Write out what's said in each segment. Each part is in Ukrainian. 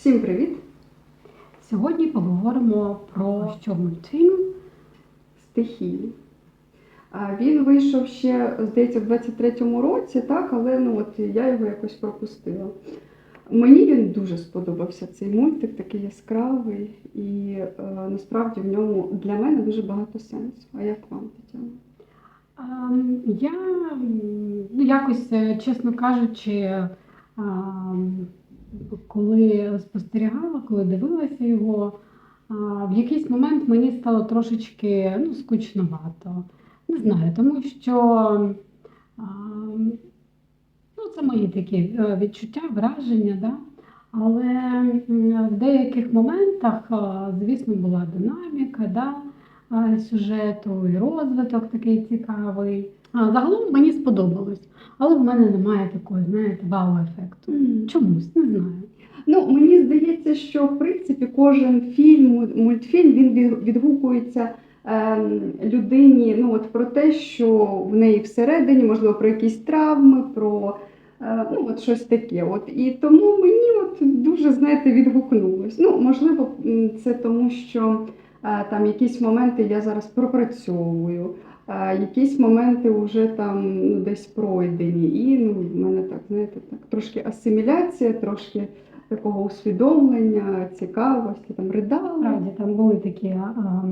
Всім привіт! Сьогодні поговоримо про що мультфільм. Стихії. Він вийшов ще, здається, в 23-му році, так, але ну, от я його якось пропустила. Мені він дуже сподобався цей мультик, такий яскравий, і е, насправді в ньому для мене дуже багато сенсу. А як вам, Тетяна? Я ну, якось, е, чесно кажучи, коли спостерігала, коли дивилася його, в якийсь момент мені стало трошечки ну, скучновато. Не знаю, тому що ну, це мої такі е, відчуття, враження, да? але в деяких моментах, звісно, була динаміка. Да? сюжету, і розвиток такий цікавий. Загалом мені сподобалось, але в мене немає такого, знаєте, вау-ефекту. Чомусь не знаю. Ну, мені здається, що в принципі кожен фільм, мультфільм він відгукується ем, людині ну, от, про те, що в неї всередині, можливо, про якісь травми, про е, ну, от щось таке. От. І тому мені от дуже, знаєте, відгукнулось. Ну, можливо, це тому, що е, там якісь моменти я зараз пропрацьовую. Якісь моменти вже там ну, десь пройдені, і ну, в мене так, знаєте, так трошки асиміляція, трошки такого усвідомлення, цікавості, там ридала. Справді там були такі а,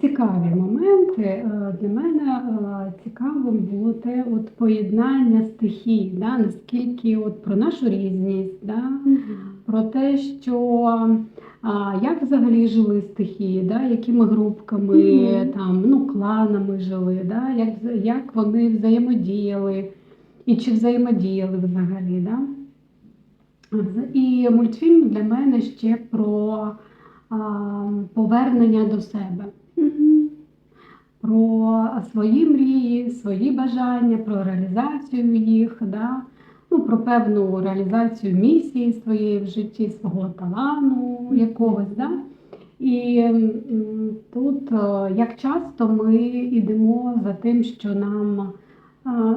цікаві моменти. Е, Для мене е, цікавим було те от поєднання стихій, да? наскільки от про нашу різність, да? про те, що а, як взагалі жили стихії, да? якими групками, Мгм. там, ну, кланами жили, да? як, як вони взаємодіяли і чи взаємодіяли взагалі. Да? І мультфільм для мене ще про а, повернення до себе, про свої мрії, свої бажання, про реалізацію їх, да? Ну, про певну реалізацію місії своєї в житті, свого талану якогось. Да? І тут, е, як часто ми йдемо за тим, що нам,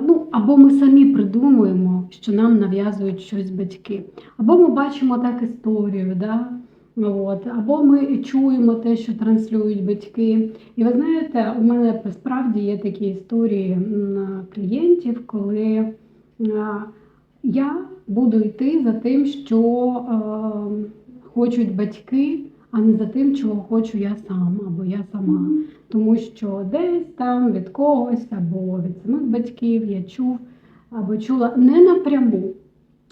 ну, або ми самі придумуємо, що нам нав'язують щось батьки, або ми бачимо так історію, да? От, або ми чуємо те, що транслюють батьки. І ви знаєте, у мене справді є такі історії клієнтів, коли а, я буду йти за тим, що е, хочуть батьки, а не за тим, чого хочу я сам або я сама. Тому що десь там від когось або від самих батьків я чув або чула не напряму,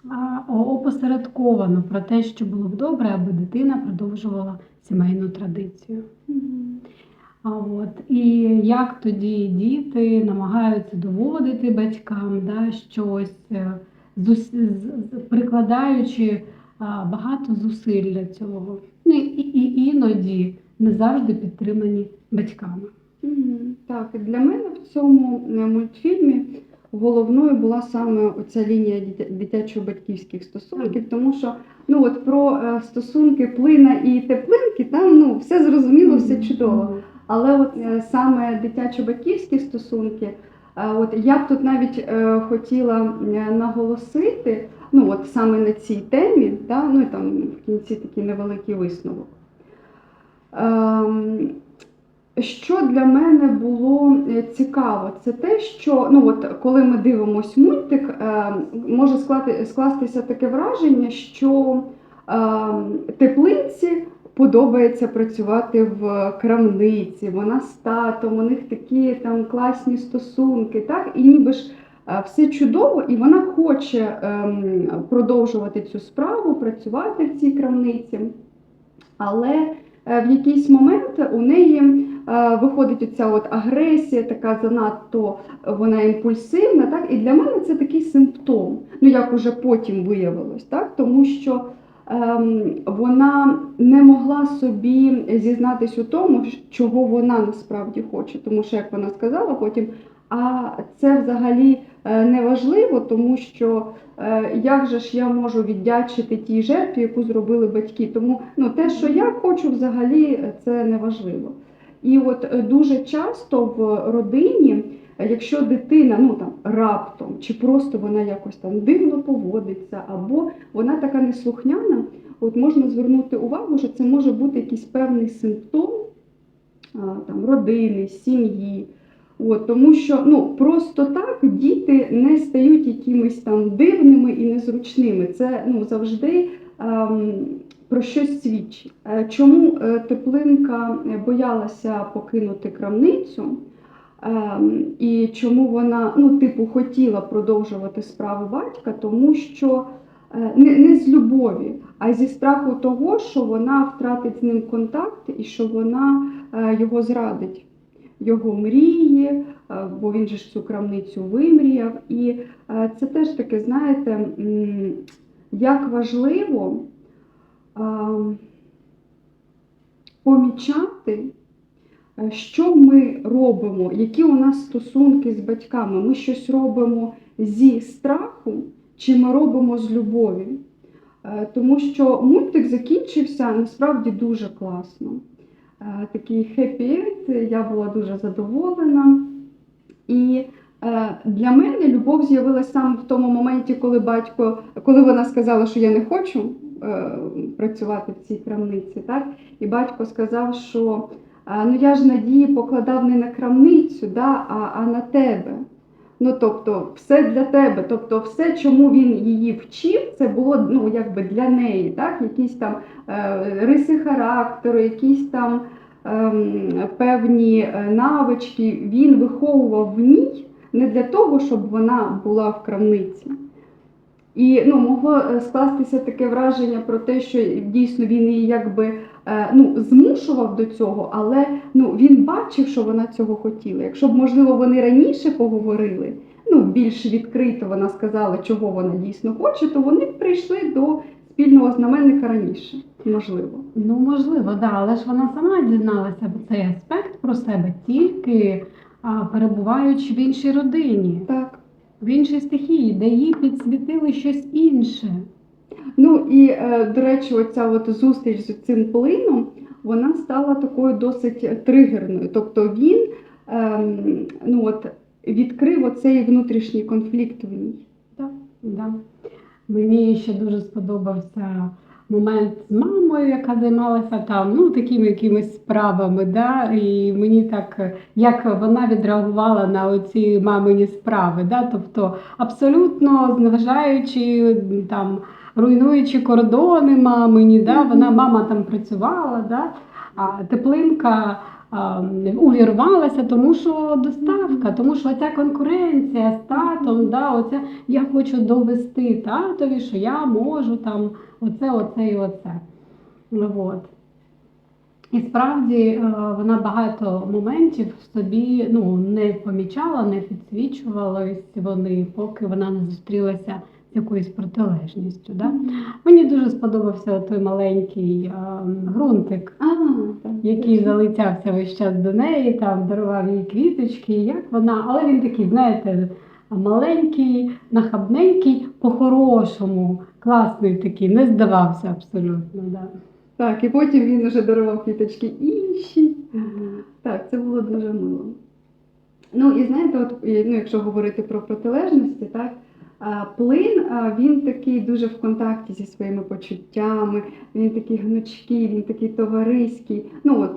а опосередковано про те, що було б добре, аби дитина продовжувала сімейну традицію. А от і як тоді діти намагаються доводити батькам да, щось, е, прикладаючи багато зусиль для цього. Ну, і, і іноді не завжди підтримані батьками. Так, для мене в цьому е, мультфільмі головною була саме оця лінія дитячо-батьківських стосунків, тому що ну, от про е, стосунки плина і теплинки там ну, все зрозуміло, все чудово. Але от е, саме дитячо-батьківські стосунки, от я б тут навіть е, хотіла наголосити, ну от саме на цій темі, да, ну і там в кінці такий невеликий висновок. Ем, що для мене було е, цікаво, це те, що ну от коли ми дивимось мультик, е, може склати, скластися таке враження, що е, теплинці подобається працювати в крамниці, вона з татом, у них такі там класні стосунки, так? І ніби ж е, все чудово, і вона хоче ем, продовжувати цю справу, працювати в цій крамниці. Але е, в якийсь момент у неї е, виходить оця от агресія, така занадто вона імпульсивна, так? І для мене це такий симптом, ну як уже потім виявилось, так? Тому що вона не могла собі зізнатись у тому, чого вона насправді хоче. Тому що, як вона сказала потім, а це взагалі е, не важливо, тому що е, як же ж я можу віддячити тій жертві, яку зробили батьки. Тому ну, те, що я хочу, взагалі е, це не важливо. І от дуже часто в родині, якщо дитина ну там раптом чи просто вона якось там дивно поводиться, або вона така неслухняна, от можна звернути увагу, що це може бути якийсь певний симптом там, родини, сім'ї. От, тому що ну, просто так діти не стають якимись там дивними і незручними. Це ну, завжди ем, про щось свідчить. Е, Чому е, теплинка е, боялася покинути крамницю? Ем, І чому вона ну, типу, хотіла продовжувати справи батька, тому що е, не, не з любові, а зі страху того, що вона втратить з ним контакт і що вона е, його зрадить, його мрії, е, бо він же ж цю крамницю вимріяв. І це теж таке, знаєте, як важливо е, помічати. Е, Що ми робимо? Які у нас стосунки з батьками? Ми щось робимо зі страху, чи ми робимо з любові? Е, Тому що мультик закінчився насправді дуже класно. Е, Такий хеппі-енд, я була дуже задоволена. І для мене любов з'явилася саме в тому моменті, коли батько, коли вона сказала, що я не хочу працювати в цій крамниці, так? і батько сказав, що ну я ж надії покладав не на крамницю, да, а, а на тебе. Ну, тобто, все для тебе. Тобто, все, чому він її вчив, це було ну, якби для неї, так? якісь там е, риси характеру, якісь там ем, певні е, навички. Він виховував в ній не для того, щоб вона була в крамниці. І ну, могло е, скластися таке враження про те, що дійсно він її якби ну, змушував до цього, але ну, він бачив, що вона цього хотіла. Якщо б, можливо, вони раніше поговорили, ну, більш відкрито вона сказала, чого вона дійсно хоче, то вони б прийшли до спільного знаменника раніше. Можливо. Ну, можливо, да, але ж вона сама дізналася цей аспект про себе тільки а, перебуваючи в іншій родині, Так. в іншій стихії, де їй підсвітили щось інше. Ну і е, до речі, оця от зустріч з цим плином вона стала такою досить тригерною. Тобто він ем, ну от, відкрив оцей внутрішній конфлікт в ній. Да. Мені ще дуже сподобався момент з мамою, яка займалася там ну, такими якимись справами. Да? І мені так, як вона відреагувала на оці мамині справи. Да? Тобто абсолютно зневажаючи там. Руйнуючи кордони мамині, да? вона мама там працювала, да? а теплинка а, увірвалася, тому що доставка, тому що ця конкуренція з татом, да, оця, я хочу довести татові, що я можу там оце, оце і оце. Ну, От. І справді е, вона багато моментів в собі ну, не помічала, не підсвічувалась вони, поки вона не зустрілася якоюсь протилежністю. Да? Мені дуже сподобався той маленький е, ґрунтик, А, який точно. залицявся весь час до неї, там дарував їй квіточки, як вона, але він такий, знаєте, маленький, нахабненький, по-хорошому, класний такий, не здавався абсолютно. Да. Так, і потім він вже дарував квіточки іншій. Так, це було дуже мило. Ну і знаєте, от ну, якщо говорити про протилежності, так. А, Плин він такий дуже в контакті зі своїми почуттями, він такий гнучкий, він такий товариський. Ну от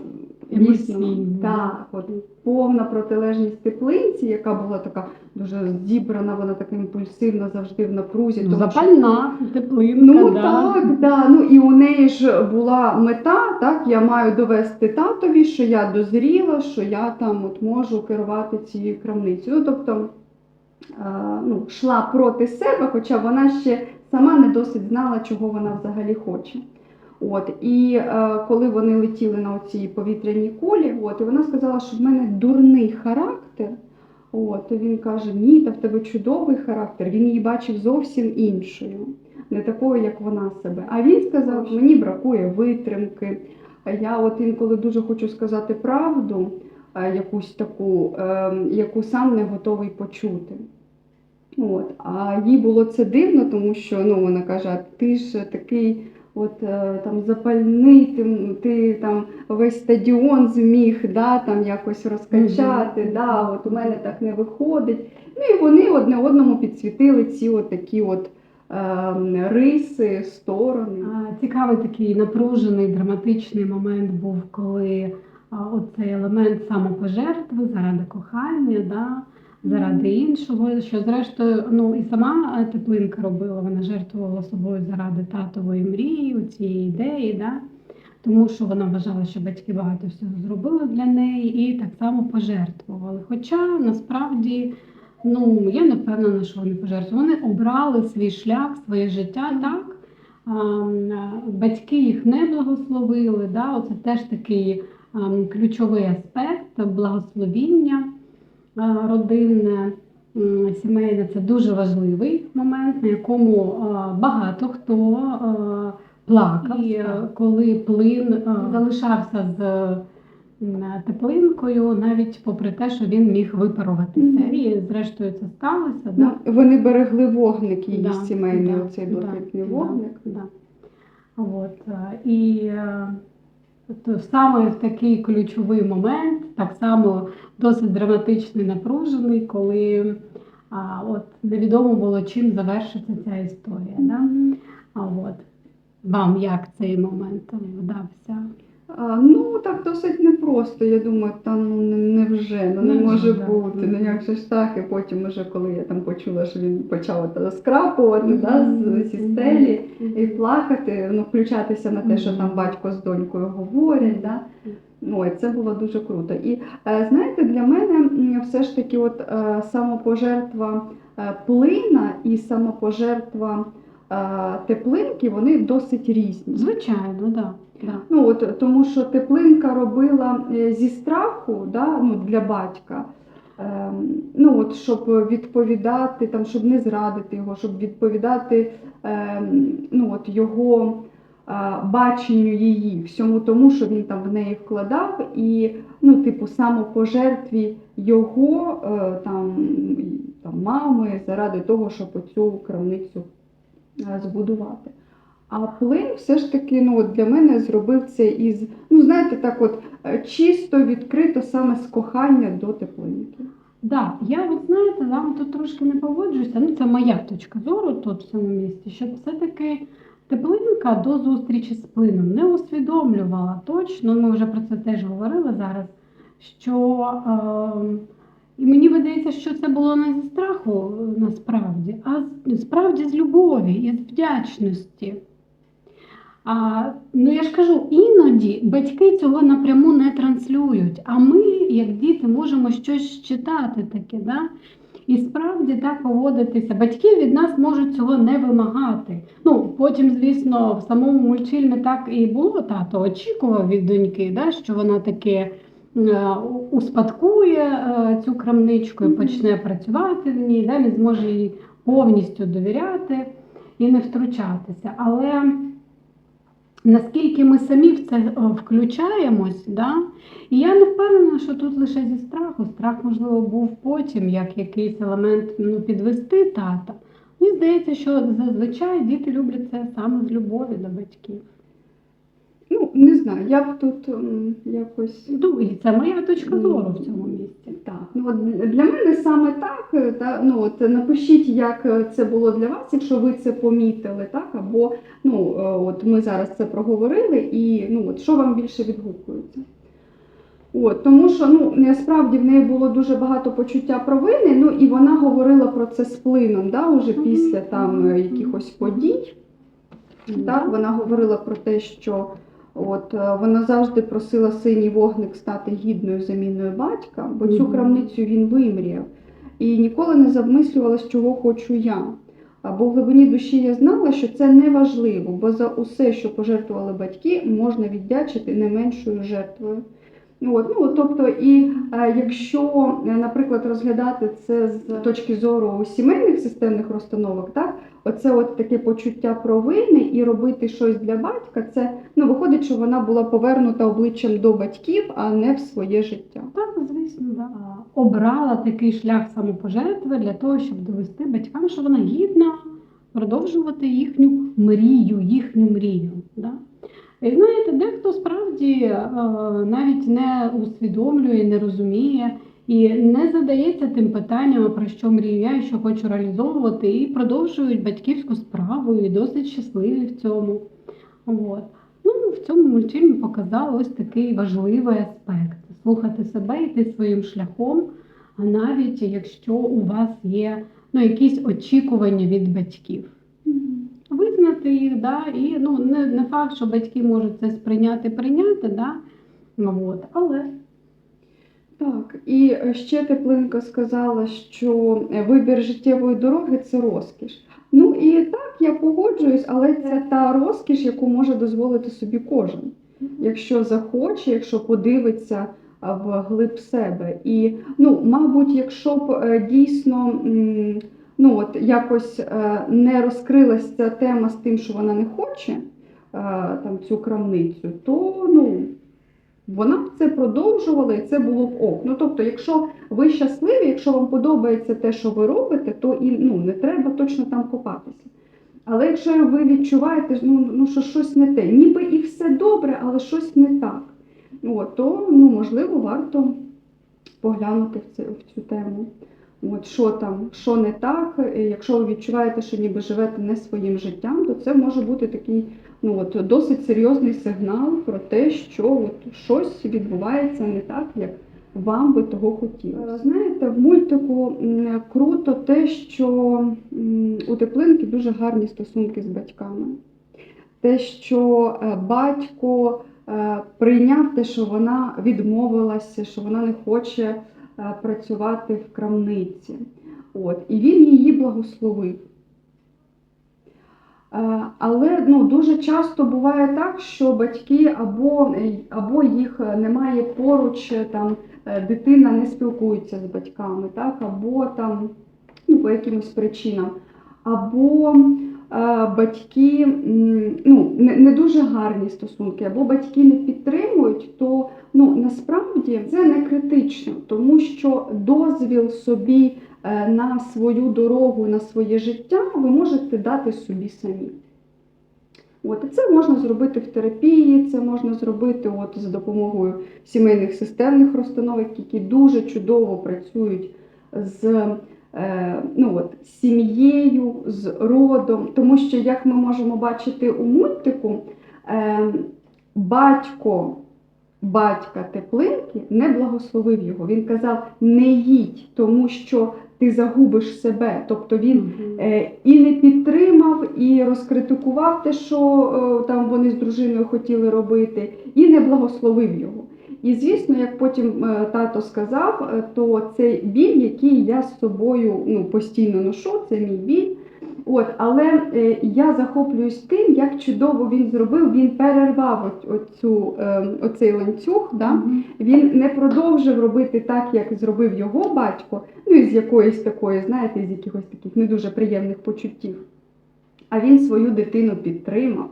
дійсно, так, от повна протилежність теплинці, яка була така дуже зібрана, вона така імпульсивна, завжди в напрузі. Ну, тому що- теплинка. Ну да. так, да. Ну і у неї ж була мета, так, я маю довести татові, що я дозріла, що я там от можу керувати цією крамницею. Ну, тобто е, ну, йшла проти себе, хоча вона ще сама не досить знала, чого вона взагалі хоче. От, і е, коли вони летіли на цій повітряній кулі, от, і вона сказала, що в мене дурний характер. От, і він каже: Ні, та в тебе чудовий характер. Він її бачив зовсім іншою, не такою, як вона себе. А він сказав, мені бракує витримки. Я от інколи дуже хочу сказати правду, е, якусь таку, е, яку сам не готовий почути. От. А їй було це дивно, тому що ну, вона каже, ти ж такий от, е, там, запальний, ти, ти там весь стадіон зміг да, там, якось розкачати, Мгм. да, от у мене так не виходить. Ну і вони одне одному підсвітили ці от такі от е, риси, сторони. А, Цікавий такий напружений драматичний момент був, коли оцей елемент самопожертви заради кохання, да, заради іншого, що зрештою, ну і сама е, Теплинка робила, вона жертвувала собою заради татової мрії, цієї ідеї, да, тому що вона вважала, що батьки багато всього зробили для неї і так само пожертвували. Хоча насправді. Ну, я не впевнена, що вони пожертвували. Вони обрали свій шлях, своє життя так. Батьки їх не благословили. Да? Оце теж такий ключовий аспект благословіння е, родинне, сімейне. Це дуже важливий момент, на якому е, багато хто е, плакав. І коли плин залишався з теплинкою, навіть попри те, що він міг випаруватися. Мгм. І зрештою це сталося. Да? Ну, вони берегли вогник її Да, сімейний, да, оцей да, блакитний да, вогник. Да. От, е, і е, то саме в такий ключовий момент, так само досить драматичний, напружений, коли а, от, невідомо було, чим завершиться ця історія. Да? А от, вам як цей момент вдався? А, ну так досить непросто. Я думаю, та ну не- невже, ну не Невже, може да. бути. Ну як же ж так? І потім, уже коли я там почула, що він почав та скрапувати Мгм. да, з зі стелі і плакати, ну включатися на те, що Мгм. там батько з донькою говорять. Да? Ой, це було дуже круто. І е, знаєте, для мене м, все ж таки, от е, самопожертва е, плина і самопожертва теплинки, вони досить різні. Звичайно, да. Да. Ну от тому, що теплинка робила е, зі страху, да, ну для батька. Ем, ну от щоб відповідати, там, щоб не зрадити його, щоб відповідати ем, ну, от його е, баченню її, всьому тому, що він там в неї вкладав, і ну, типу, самопожертві його е, там, там мами заради того, щоб оцю крамницю збудувати. А плин все ж таки ну, для мене зробив це із, ну знаєте, так от е, чисто відкрито саме з кохання до теплинки. Да, я от знаєте, з вами тут трошки не погоджуюся. Ну, це моя точка зору тут в цьому місці, що все-таки теплинка до зустрічі з плином не усвідомлювала точно. Ми вже про це теж говорили зараз. Що е, і мені видається, що це було не зі страху е, насправді, а справді з любові і з вдячності. А, ну я ж кажу, іноді батьки цього напряму не транслюють, а ми, як діти, можемо щось читати таке, да? і справді так поводитися. Батьки від нас можуть цього не вимагати. Ну, потім, звісно, в самому мультфільмі так і було. Тато очікував від доньки, да, що вона таке успадкує е, цю крамничку і почне працювати в ній, да, він зможе їй повністю довіряти і не втручатися. Але наскільки ми самі в це включаємось, да? і я не впевнена, що тут лише зі страху. Страх, можливо, був потім, як якийсь елемент ну, підвести тата. Мені здається, що зазвичай діти люблять це саме з любові до батьків. Знаю, я б тут м, якось. Ну, і це моя точка зору в цьому місці. Так, ну от для мене саме так. е, Та, ну, от напишіть, як е, це було для вас, якщо ви це помітили, так? Або ну, е, от ми зараз це проговорили, і ну, от, що вам більше відгукується. От, тому що ну, насправді в неї було дуже багато почуття провини, ну і вона говорила про це з плином, да, уже Мгм. після там е, якихось подій. Так, вона говорила про те, що от е, вона завжди просила синій вогник стати гідною заміною батька, бо цю крамницю він вимріяв. І ніколи не замислювалась, чого хочу я. Або в глибині душі я знала, що це не важливо, бо за усе, що пожертвували батьки, можна віддячити не меншою жертвою. Ну, От, ну, тобто, і е, якщо, е, наприклад, розглядати це з точки зору сімейних системних розстановок, так, оце от таке почуття провини і робити щось для батька, це ну, виходить, що вона була повернута обличчям до батьків, а не в своє життя. Так, звісно, да. обрала такий шлях самопожертви для того, щоб довести батькам, що вона гідна продовжувати їхню мрію, їхню мрію. Да? І знаєте, дехто справді е, навіть не усвідомлює, не розуміє І не задається тим питанням, про що мрію я і що хочу реалізовувати, і продовжують батьківську справу і досить щасливі в цьому. От. Ну, в цьому мультфільмі показали ось такий важливий аспект слухати себе, йти своїм шляхом, а навіть якщо у вас є ну, якісь очікування від батьків. Визнати їх, да, і ну, не, не факт, що батьки можуть це сприйняти, прийняти, да, от, але Так, і ще Теплинка сказала, що вибір життєвої дороги це розкіш. Ну і так, я погоджуюсь, але це та розкіш, яку може дозволити собі кожен, якщо захоче, якщо подивиться в глиб себе. І, ну, мабуть, якщо б е, дійсно ну, от, якось е, не розкрилася ця тема з тим, що вона не хоче е, там, цю крамницю, то ну, вона б це продовжувала і це було б ок. Ну тобто, якщо ви щасливі, якщо вам подобається те, що ви робите, то і ну, не треба точно там копатися. Але якщо ви відчуваєте, ну, ну що щось не те, ніби і все добре, але щось не так, от, то ну, можливо варто поглянути в, це, в цю тему. От, що там, що не так, якщо ви відчуваєте, що ніби живете не своїм життям, то це може бути такий ну, от, досить серйозний сигнал про те, що от, щось відбувається не так, як вам би того хотілося. Знаєте, в мультику круто те, що у Теплинки дуже гарні стосунки з батьками. Те, що е, батько е, прийняв те, що вона відмовилася, що вона не хоче е, працювати в крамниці. От, і він її благословив. Е, Але ну, дуже часто буває так, що батьки або, або їх немає поруч, там, е, дитина не спілкується з батьками, так, або там, ну, по якимось причинам, або е, батьки ну, не, дуже гарні стосунки, або батьки не підтримують, то ну, насправді це не критично, тому що дозвіл собі е, на свою дорогу, на своє життя ви можете дати собі самі. От, і це можна зробити в терапії, це можна зробити от, за допомогою сімейних системних розстановок, які дуже чудово працюють з е, ну, от, сім'єю, з родом. Тому що, як ми можемо бачити у мультику, е, батько батька Теплинки не благословив його. Він казав: не їдь, тому що ти загубиш себе. Тобто він Е, і не підтримав, і розкритикував те, що е, там вони з дружиною хотіли робити, і не благословив його. І звісно, як потім е, тато сказав, е, то це біль, який я з собою ну, постійно ношу, це мій біль. От, але е, я захоплююсь тим, як чудово він зробив. Він перервав оцю, е, оцей ланцюг. Да? Він не продовжив робити так, як зробив його батько, ну із якоїсь такої, знаєте, з якихось таких не дуже приємних почуттів. А він свою дитину підтримав.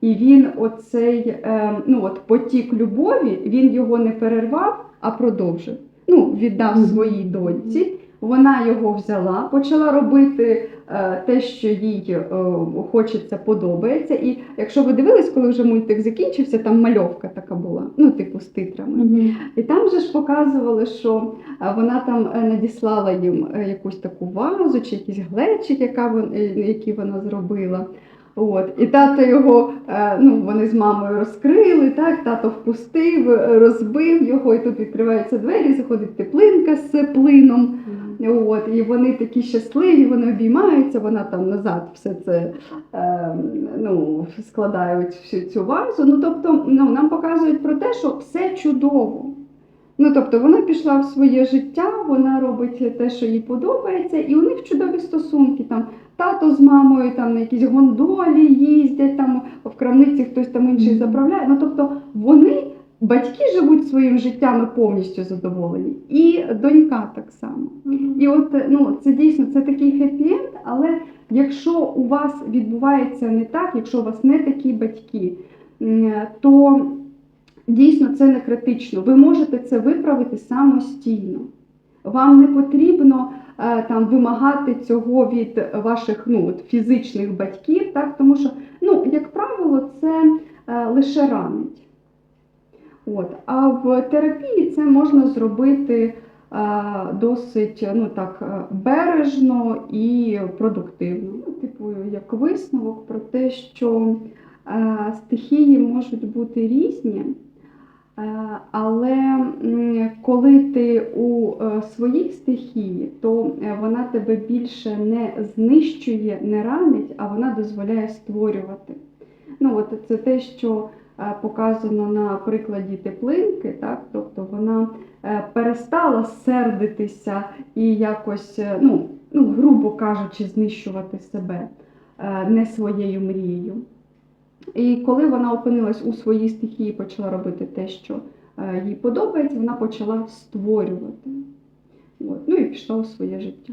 І він оцей е, ну, от, потік любові, він його не перервав, а продовжив. Ну, віддав своїй доньці. Вона його взяла, почала робити е, те, що їй е, хочеться, подобається. І якщо ви дивились, коли вже мультик закінчився, там мальовка така була, ну, типу, з титрами. Мгм. І там же ж показували, що вона там надіслала їм якусь таку вазу чи якийсь глечик, яка вон, який вона зробила. От. І тато його, е, ну, вони з мамою розкрили, так, тато впустив, е, розбив його, і тут відкриваються двері, заходить теплинка з плином. От, і вони такі щасливі, вони обіймаються, вона там назад все це е, ну, складають всю цю вазу. Ну, тобто, ну, нам показують про те, що все чудово. Ну, тобто, вона пішла в своє життя, вона робить те, що їй подобається, і у них чудові стосунки. Там тато з мамою там на якійсь гондолі їздять, там в крамниці хтось там інший заправляє. Ну, тобто, вони, батьки живуть своїм життям і повністю задоволені, і донька так само. І от ну, це дійсно це такий хеппі-енд, але якщо у вас відбувається не так, якщо у вас не такі батьки, то дійсно це не критично. Ви можете це виправити самостійно. Вам не потрібно е, там вимагати цього від ваших ну, от, фізичних батьків, так? тому що, ну, як правило, це е, лише ранить. От. А в терапії це можна зробити е, досить ну, так, бережно і продуктивно. Ну, типу, як висновок про те, що стихії можуть бути різні. Е, Але коли ти у е, своїй стихії, то е, вона тебе більше не знищує, не ранить, а вона дозволяє створювати. Ну, от це те, що показано на прикладі теплинки, так? тобто вона перестала сердитися і якось, ну, ну, грубо кажучи, знищувати себе не своєю мрією. І коли вона опинилась у своїй стихії, почала робити те, що е, їй подобається, вона почала створювати. От. Ну і пішла у своє життя.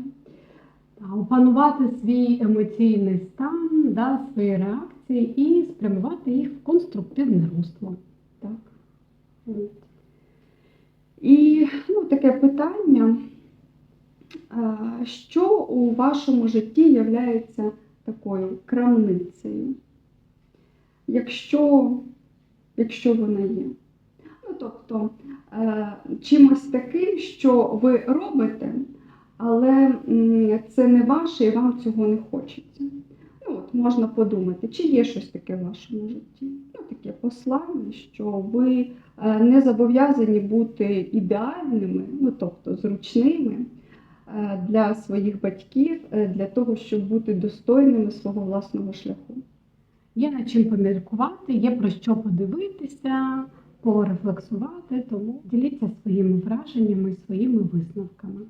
Опанувати свій емоційний стан, да, свої реакції і спрямувати їх в конструктивне русло. Так. От. І ну, таке питання, що у вашому житті є такою крамницею? Якщо, якщо вона є. Ну, тобто е, чимось таким, що ви робите, але це не ваше і вам цього не хочеться. Ну, от можна подумати, чи є щось таке в вашому житті. Ну, таке послання, що ви е, не зобов'язані бути ідеальними, ну тобто зручними е, для своїх батьків, для того, щоб бути достойними свого власного шляху. Є над чим поміркувати, є про що подивитися, порефлексувати, тому діліться своїми враженнями, своїми висновками.